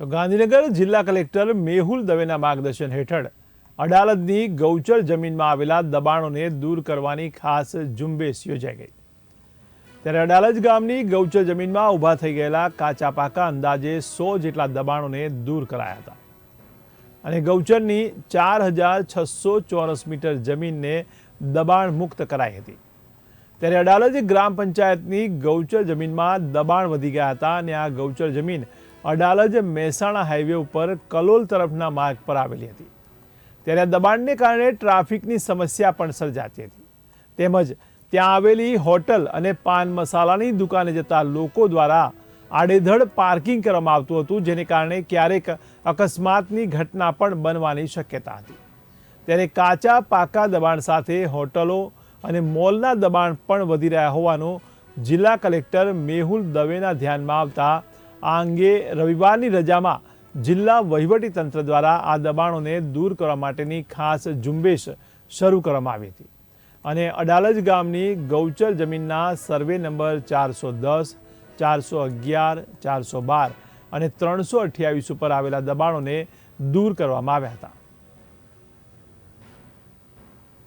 તો ગાંધીનગર જિલ્લા કલેક્ટર મેહુલ દવેના માર્ગદર્શન હેઠળ અડાલજની ગૌચર જમીનમાં આવેલા દબાણોને દૂર કરવાની ખાસ ઝુંબેશ યોજાઈ ગઈ. ત્યારે અડાલજ ગામની ગૌચર જમીનમાં ઊભા થઈ ગયેલા કાચા પાકા અંદાજે સો જેટલા દબાણોને દૂર કરાયા હતા. અને ગૌચરની ચાર હજાર છસો ચોરસ મીટર જમીનને દબાણ મુક્ત કરાઈ હતી. ત્યારે અડાલજ ગ્રામ પંચાયતની ગૌચર જમીનમાં દબાણ વધી ગયા હતા અને આ ગૌચર જમીન અડાલજ મહેસાણા હાઈવે ઉપર કલોલ તરફના માર્ગ પર આવેલી હતી. ત્યારે આ દબાણને કારણે ટ્રાફિકની સમસ્યા પણ સર્જાતી હતી. તેમજ ત્યાં આવેલી હોટલ અને પાન મસાલાની દુકાને જતા લોકો દ્વારા આડેધડ પાર્કિંગ કરવામાં આવતું હતું, જેને કારણે ક્યારેક અકસ્માતની ઘટના પણ બનવાની શક્યતા હતી. ત્યારે કાચા, પાકા દબાણ સાથે હોટલો અને મોલના દબાણ પણ વધી રહ્યા હોવાનું જિલ્લા કલેક્ટર મેહુલ દવેના ધ્યાનમાં આવતા આ અંગે રવિવારની રજામાં જિલ્લા વહીવટી તંત્ર દ્વારા આ દબાણોને દૂર કરવા માટેની ખાસ ઝુંબેશ શરૂ કરવામાં આવી હતી. અને અડાલજ ગામની ગૌચર જમીનના સર્વે નંબર ચારસો દસ, ચારસો અગિયાર, ચારસો બાર અને ત્રણસો અઠ્યાવીસ ઉપર આવેલા દબાણોને દૂર કરવામાં આવ્યા હતા.